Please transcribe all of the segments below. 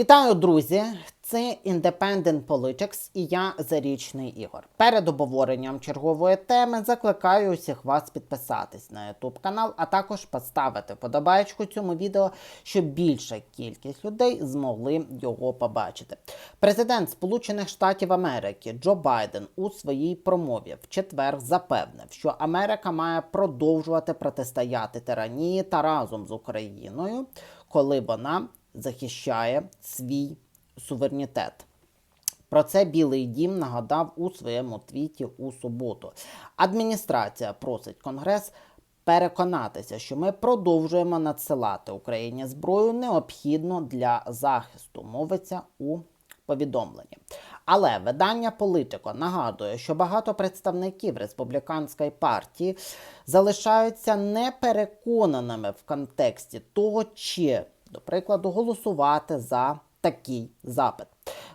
Вітаю, друзі! Це Independent Politics і я Зарічний Ігор. Перед обговоренням чергової теми закликаю усіх вас підписатись на YouTube канал, а також поставити подобаєчку цьому відео, щоб більша кількість людей змогли його побачити. Президент Сполучених Штатів Америки Джо Байден у своїй промові в четвер запевнив, що Америка має продовжувати протистояти тиранії та разом з Україною, коли вона захищає свій суверенітет. Про це Білий Дім нагадав у своєму твіті у суботу. Адміністрація просить Конгрес переконатися, що ми продовжуємо надсилати Україні зброю необхідну для захисту, мовиться у повідомленні. Але видання Політико нагадує, що багато представників республіканської партії залишаються непереконаними в контексті того, чи, до прикладу, голосувати за такий запит.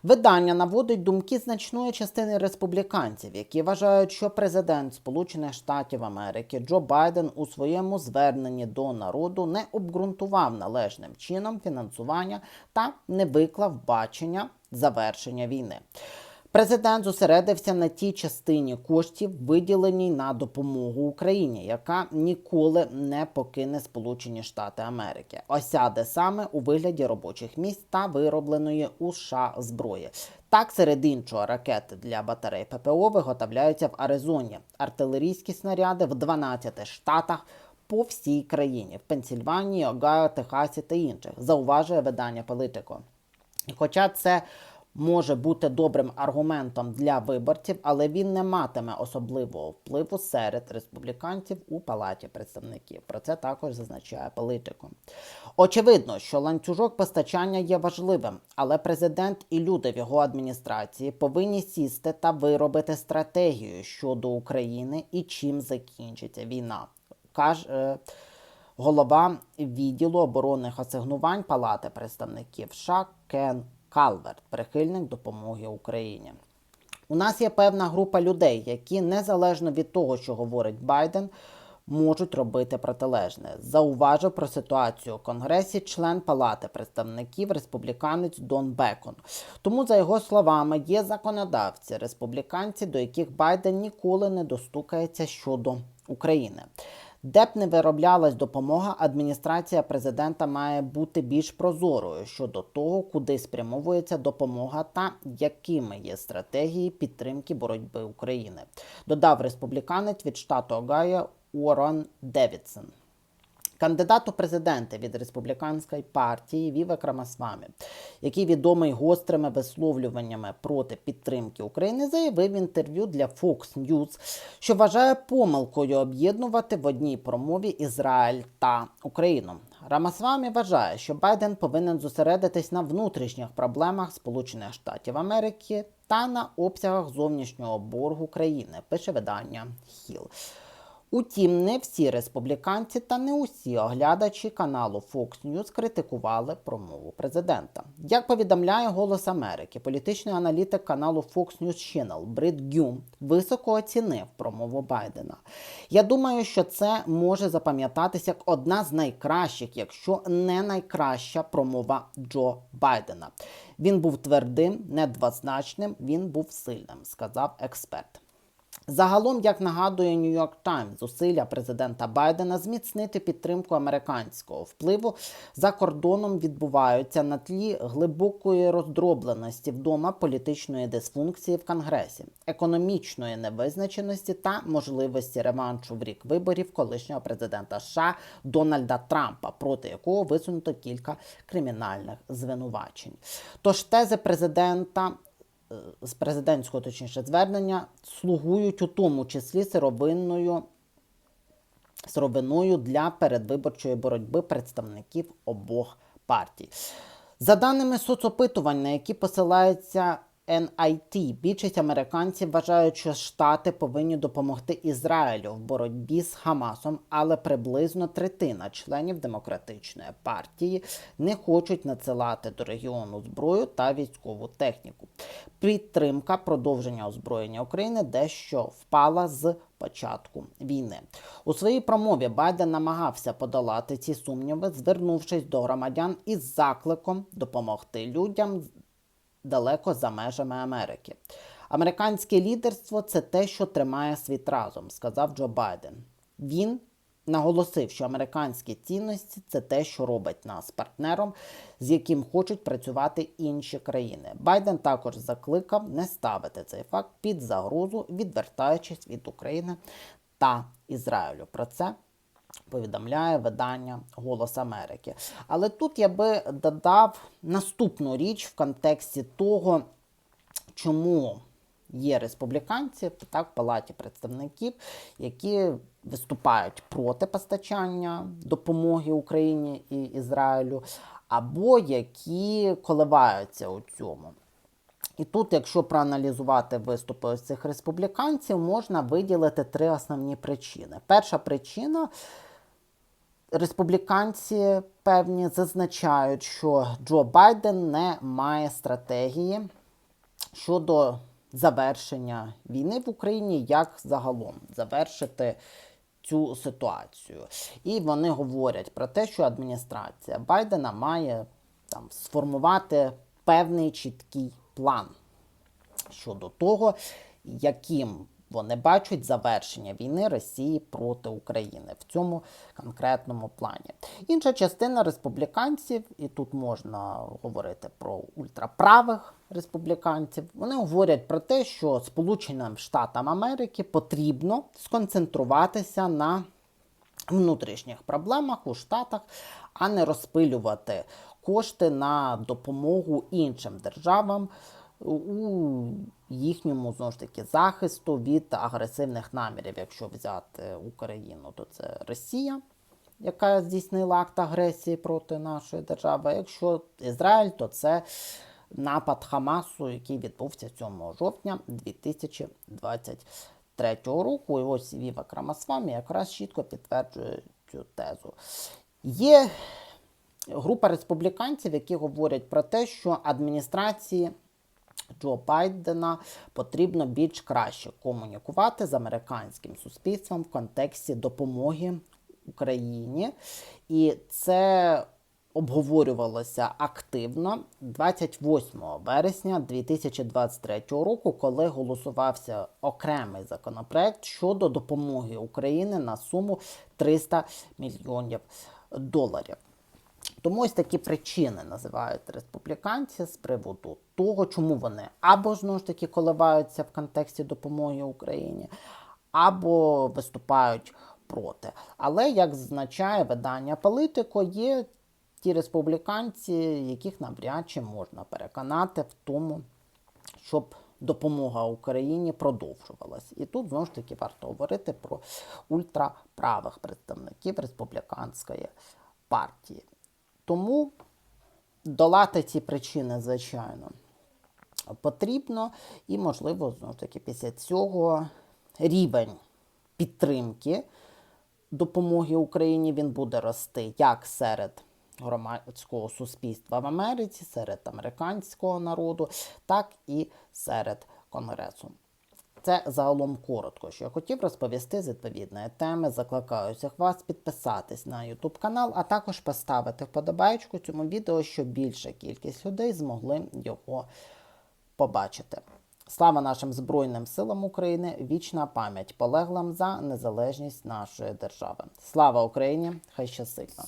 Видання наводить думки значної частини республіканців, які вважають, що президент Сполучених Штатів Америки Джо Байден у своєму зверненні до народу не обґрунтував належним чином фінансування та не виклав бачення завершення війни. Президент зосередився на тій частині коштів, виділеній на допомогу Україні, яка ніколи не покине Сполучені Штати Америки, осяде саме у вигляді робочих місць та виробленої у США зброї. Так, серед іншого, ракети для батарей ППО виготовляються в Аризоні, артилерійські снаряди в 12 штатах. По всій країні в Пенсільванії, Огайо, Техасі та інших зауважує видання Політико. Хоча це може бути добрим аргументом для виборців, але він не матиме особливого впливу серед республіканців у палаті представників. Про це також зазначає політико. Очевидно, що ланцюжок постачання є важливим, але президент і люди в його адміністрації повинні сісти та виробити стратегію щодо України і чим закінчиться війна. Каже. е, Голова відділу оборонних асигнувань Палати представників США Кен Калверт, прихильник допомоги Україні. У нас є певна група людей, які незалежно від того, що говорить Байден, можуть робити протилежне. Зауважив про ситуацію у Конгресі член Палати представників республіканець Дон Бекон. Тому, за його словами, є законодавці республіканці, до яких Байден ніколи не достукається щодо України. Де б не вироблялась допомога, адміністрація президента має бути більш прозорою щодо того, куди спрямовується допомога та якими є стратегії підтримки боротьби України, додав республіканець від штату Огайо Уоррен Девідсон. Кандидат у президенти від республіканської партії Вівек Рамасвамі, який відомий гострими висловлюваннями проти підтримки України, заявив в інтерв'ю для Fox News, що вважає помилкою об'єднувати в одній промові Ізраїль та Україну. Рамасвамі вважає, що Байден повинен зосередитись на внутрішніх проблемах Сполучених Штатів Америки та на обсягах зовнішнього боргу країни, пише видання Хіл. Утім, не всі республіканці та не усі оглядачі каналу Fox News критикували промову президента. Як повідомляє Голос Америки, політичний аналітик каналу Fox News Channel Брит Гюм високо оцінив промову Байдена. Я думаю, що це може запам'ятатися як одна з найкращих, якщо не найкраща промова Джо Байдена. Він був твердим, недвозначним, він був сильним, сказав експерт. Загалом, як нагадує York Times, зусилля президента Байдена зміцнити підтримку американського впливу за кордоном відбуваються на тлі глибокої роздробленості вдома політичної дисфункції в Конгресі, економічної невизначеності та можливості реваншу в рік виборів колишнього президента США Дональда Трампа, проти якого висунуто кілька кримінальних звинувачень. Тож тези президента з президентського точніше звернення слугують у тому числі сировинною сировиною для передвиборчої боротьби представників обох партій. За даними соцопитувань, на які посилаються NIT, більшість американців вважають, що Штати повинні допомогти Ізраїлю в боротьбі з Хамасом, але приблизно третина членів демократичної партії не хочуть надсилати до регіону зброю та військову техніку. Підтримка продовження озброєння України дещо впала з початку війни. У своїй промові Байден намагався подолати ці сумніви, звернувшись до громадян із закликом допомогти людям далеко за межами Америки. Американське лідерство це те, що тримає світ разом, сказав Джо Байден. Він наголосив, що американські цінності це те, що робить нас партнером, з яким хочуть працювати інші країни. Байден також закликав не ставити цей факт під загрозу, відвертаючись від України та Ізраїлю. Про це повідомляє видання Голос Америки. Але тут я би додав наступну річ в контексті того, чому є республіканці так, в палаті представників, які виступають проти постачання допомоги Україні і Ізраїлю, або які коливаються у цьому. І тут, якщо проаналізувати виступи ось цих республіканців, можна виділити три основні причини. Перша причина республіканці певні зазначають, що Джо Байден не має стратегії щодо завершення війни в Україні, як загалом завершити цю ситуацію. І вони говорять про те, що адміністрація Байдена має там сформувати певний чіткий план щодо того, яким вони бачать завершення війни Росії проти України в цьому конкретному плані. Інша частина республіканців, і тут можна говорити про ультраправих республіканців, вони говорять про те, що Сполученим Штатам Америки потрібно сконцентруватися на внутрішніх проблемах у Штатах, а не розпилювати кошти на допомогу іншим державам у їхньому знову ж таки захисту від агресивних намірів. Якщо взяти Україну, то це Росія, яка здійснила акт агресії проти нашої держави. Якщо Ізраїль, то це напад Хамасу, який відбувся 7 жовтня 2023 року. І ось Віва Крамасвамі якраз чітко підтверджує цю тезу. Є група республіканців, які говорять про те, що адміністрації Джо Байдена потрібно більш краще комунікувати з американським суспільством в контексті допомоги Україні. І це обговорювалося активно 28 вересня 2023 року, коли голосувався окремий законопроект щодо допомоги України на суму 300 мільйонів доларів. Тому ось такі причини називають республіканці з приводу того, чому вони або знову ж таки коливаються в контексті допомоги Україні, або виступають проти. Але, як зазначає видання Політико, є ті республіканці, яких навряд чи можна переконати в тому, щоб допомога Україні продовжувалась. І тут знову ж таки варто говорити про ультраправих представників республіканської партії. Тому долати ці причини, звичайно, потрібно, і, можливо, знову таки, після цього рівень підтримки допомоги Україні він буде рости як серед громадського суспільства в Америці, серед американського народу, так і серед Конгресу. Це загалом коротко, що я хотів розповісти з відповідної теми. Закликаю всіх вас підписатись на YouTube канал, а також поставити вподобайку цьому відео, щоб більша кількість людей змогли його побачити. Слава нашим Збройним силам України! Вічна пам'ять полеглим за незалежність нашої держави. Слава Україні! Хай щастить вам!